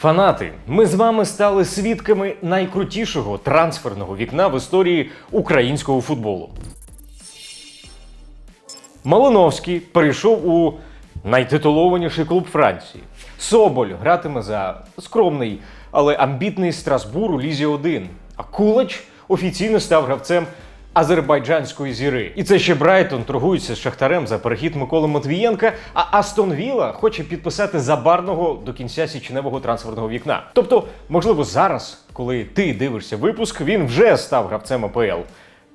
Фанати, ми з вами стали свідками найкрутішого трансферного вікна в історії українського футболу. Малиновський перейшов у найтитулованіший клуб Франції. Соболь гратиме за скромний, але амбітний Страсбур у Лізі 1. А Кулач офіційно став гравцем азербайджанської зіри. І це ще Брайтон торгується з Шахтарем за перехід Миколи Матвієнка, а Астон Віла хоче підписати забарного до кінця січневого трансферного вікна. Тобто, можливо, зараз, коли ти дивишся випуск, він вже став гравцем АПЛ.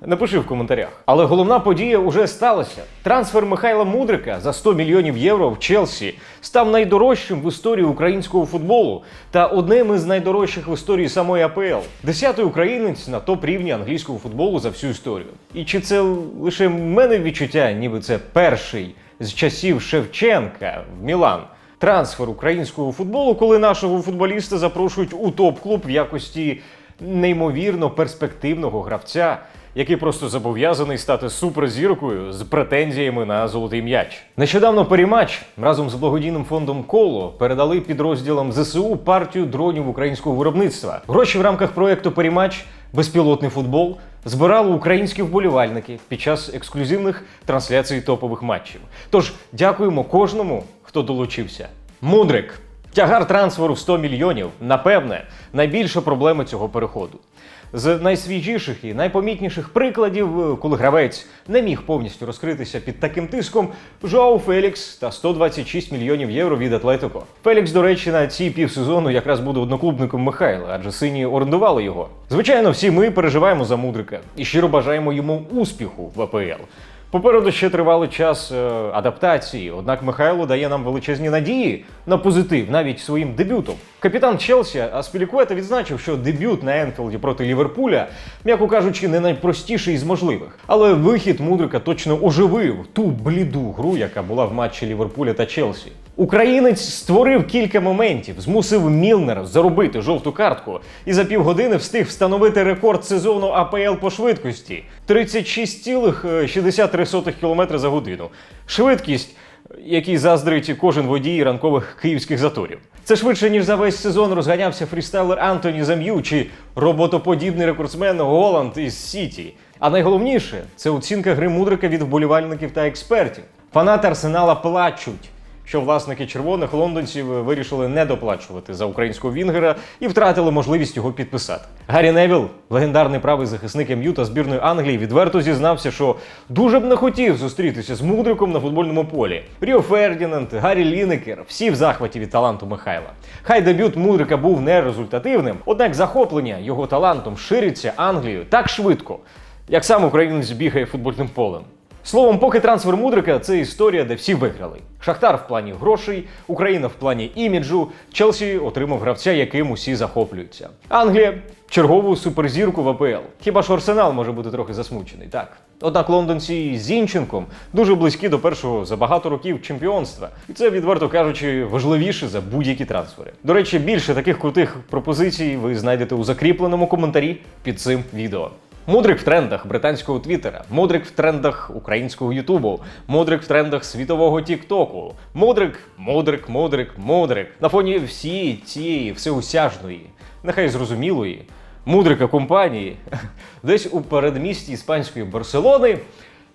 Напиши в коментарях. Але головна подія вже сталася. Трансфер Михайла Мудрика за 100 мільйонів євро в Челсі став найдорожчим в історії українського футболу та одним із найдорожчих в історії самої АПЛ. Десятий українець на топ рівні англійського футболу за всю історію. І чи це лише в мене відчуття, ніби це перший з часів Шевченка в Мілан? Трансфер українського футболу, коли нашого футболіста запрошують у топ-клуб в якості неймовірно перспективного гравця, який просто зобов'язаний стати суперзіркою з претензіями на золотий м'яч. Нещодавно Перімач разом з благодійним фондом Коло передали підрозділам ЗСУ партію дронів українського виробництва. Гроші в рамках проекту Перімач безпілотний футбол збирали українські вболівальники під час ексклюзивних трансляцій топових матчів. Тож дякуємо кожному, хто долучився. Мудрик. Тягар трансферу в 100 мільйонів, напевне, найбільша проблема цього переходу. З найсвіжіших і найпомітніших прикладів, е, коли гравець не міг повністю розкритися під таким тиском, Жоау Фелікс та 126 мільйонів євро від Атлетико. Фелікс, до речі, на цій півсезону якраз буде одноклубником Михайла, адже сині орендували його. Звичайно, всі ми переживаємо за мудрика і щиро бажаємо йому успіху в АПЛ. Попереду ще тривалий час е, адаптації, однак Михайло дає нам величезні надії на позитив навіть своїм дебютом. Капітан Челсі Аспілікуета відзначив, що дебют на Енфілді проти Ліверпуля, м'яко кажучи, не найпростіший із можливих. Але вихід Мудрика точно оживив ту бліду гру, яка була в матчі Ліверпуля та Челсі. Українець створив кілька моментів, змусив Мілнера заробити жовту картку і за півгодини встиг встановити рекорд сезону АПЛ по швидкості 36,63 км за годину. Швидкість, якій заздрить кожен водій ранкових київських заторів. Це швидше, ніж за весь сезон розганявся фрістайлер Антоні Зам'ю чи роботоподібний рекордсмен Голланд із Сіті. А найголовніше це оцінка гри мудрика від вболівальників та експертів. Фанати Арсенала плачуть що власники червоних лондонців вирішили не доплачувати за українського Вінгера і втратили можливість його підписати. Гаррі Невіл, легендарний правий захисник МЮ та збірної Англії, відверто зізнався, що дуже б не хотів зустрітися з мудриком на футбольному полі. Ріо Фердінанд, Гаррі Лінекер всі в захваті від таланту Михайла. Хай дебют мудрика був нерезультативним, однак захоплення його талантом шириться Англією так швидко, як сам українець бігає футбольним полем. Словом, поки трансфер мудрика це історія, де всі виграли. Шахтар в плані грошей, Україна в плані іміджу, Челсі отримав гравця, яким усі захоплюються. Англія чергову суперзірку в АПЛ. Хіба ж Арсенал може бути трохи засмучений, так? Однак лондонці з Зінченком дуже близькі до першого за багато років чемпіонства, і це, відверто кажучи, важливіше за будь-які трансфери. До речі, більше таких крутих пропозицій ви знайдете у закріпленому коментарі під цим відео. Мудрик в трендах британського твіттера, мудрик в трендах українського Ютубу, мудрик в трендах світового Тіктоку. Мудрик, мудрик, мудрик, мудрик. На фоні всієї цієї всеусяжної, нехай зрозумілої, мудрика компанії, десь у передмісті іспанської Барселони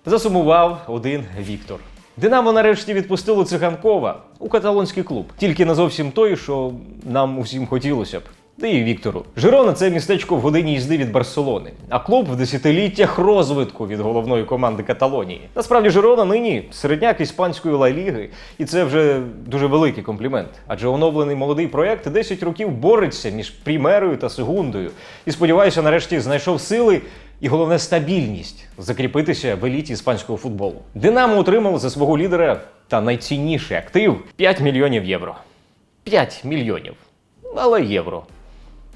засумував один Віктор. Динамо нарешті відпустило циганкова у каталонський клуб, тільки не зовсім той, що нам усім хотілося б. Та і Віктору. Жирона це містечко в годині їзди від Барселони, а клуб в десятиліттях розвитку від головної команди Каталонії. Насправді Жирона нині середняк іспанської лаліги, і це вже дуже великий комплімент. Адже оновлений молодий проект 10 років бореться між прімерою та сегундою. І сподіваюся, нарешті знайшов сили. І головне стабільність закріпитися в еліті іспанського футболу. Динамо отримало за свого лідера та найцінніший актив 5 мільйонів євро. 5 мільйонів. Але євро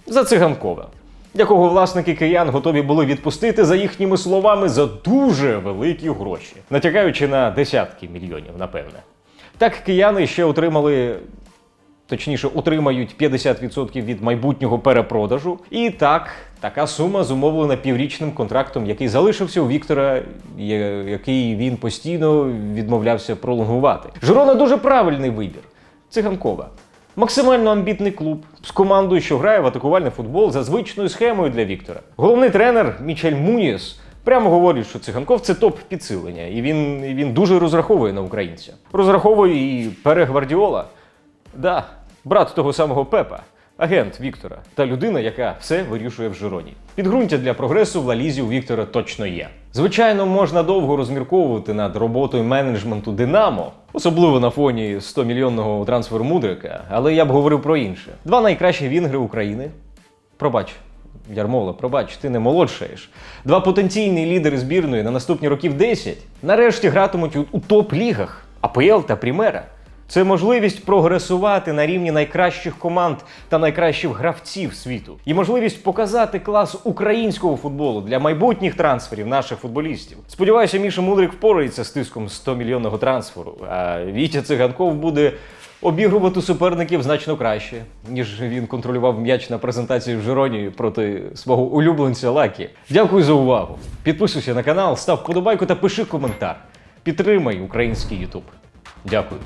за циганкова, якого власники киян готові були відпустити за їхніми словами за дуже великі гроші, натякаючи на десятки мільйонів, напевне. Так кияни ще отримали. Точніше, отримають 50% від майбутнього перепродажу. І так, така сума зумовлена піврічним контрактом, який залишився у Віктора, який він постійно відмовлявся пролонгувати. Жирона дуже правильний вибір. Циганкова. Максимально амбітний клуб, з командою, що грає в атакувальний футбол за звичною схемою для Віктора. Головний тренер Мічель Муніс прямо говорить, що циганков це топ підсилення, і він, він дуже розраховує на українця. Розраховує і Пере Гвардіола. Да, брат того самого Пепа, агент Віктора та людина, яка все вирішує в Жироні. Підґрунтя для прогресу в Лалізі у Віктора точно є. Звичайно, можна довго розмірковувати над роботою менеджменту Динамо, особливо на фоні 100-мільйонного трансферу Мудрика, але я б говорив про інше. Два найкращі вінгри України. Пробач, Ярмола, пробач, ти не молодшаєш. Два потенційні лідери збірної на наступні років 10 нарешті гратимуть у топ-лігах АПЛ та Прімера. Це можливість прогресувати на рівні найкращих команд та найкращих гравців світу, і можливість показати клас українського футболу для майбутніх трансферів наших футболістів. Сподіваюся, Міша Мудрик впорається з тиском 100 мільйонного трансферу. А Вітя Циганков буде обігрувати суперників значно краще, ніж він контролював м'яч на презентації в Жироні проти свого улюбленця Лакі. Дякую за увагу. Підписуйся на канал, став вподобайку та пиши коментар. Підтримай український Ютуб. Дякую.